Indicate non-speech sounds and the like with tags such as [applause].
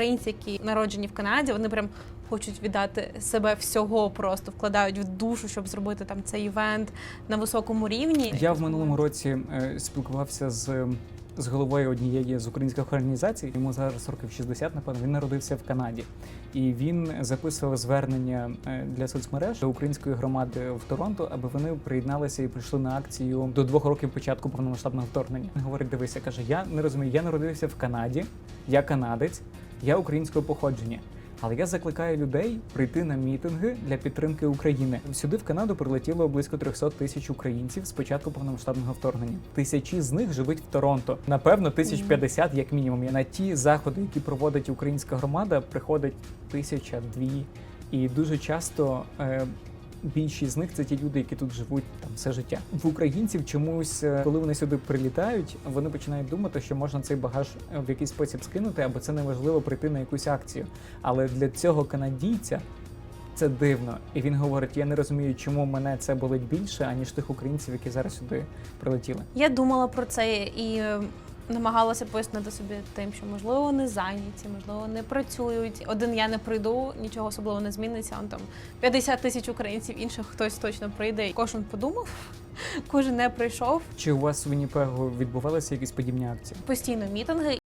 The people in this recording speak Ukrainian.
українці, які народжені в Канаді, вони прям хочуть віддати себе всього, просто вкладають в душу, щоб зробити там цей івент на високому рівні. Я в минулому році е, спілкувався з. З головою однієї з українських організацій, йому зараз років 60, напевно, він народився в Канаді, і він записував звернення е, для соцмереж до української громади в Торонто, аби вони приєдналися і прийшли на акцію до двох років початку повномасштабного вторгнення. Він говорить: дивися, каже: я не розумію, я народився в Канаді, я канадець, я українського походження. Але я закликаю людей прийти на мітинги для підтримки України. Сюди в Канаду прилетіло близько 300 тисяч українців з початку повномасштабного вторгнення. Тисячі з них живуть в Торонто. Напевно, тисяч п'ятдесят як мінімум. І на ті заходи, які проводить українська громада, приходить тисяча дві. І дуже часто е, більшість з них це ті люди, які тут живуть там все життя. В українців чомусь, е, коли вони сюди прилітають, вони починають думати, що можна цей багаж е, в якийсь спосіб скинути, або це неважливо прийти на якусь акцію. Але для цього канадійця це дивно. І він говорить: я не розумію, чому мене це болить більше, аніж тих українців, які зараз сюди прилетіли. Я думала про це і намагалася пояснити собі тим, що можливо вони зайняті, можливо, не працюють. Один я не прийду, нічого особливо не зміниться. Он там 50 тисяч українців, інших хтось точно прийде. Кожен подумав, [laughs] кожен не прийшов. Чи у вас в Вінніпегу відбувалися якісь подібні акції? Постійно мітинги.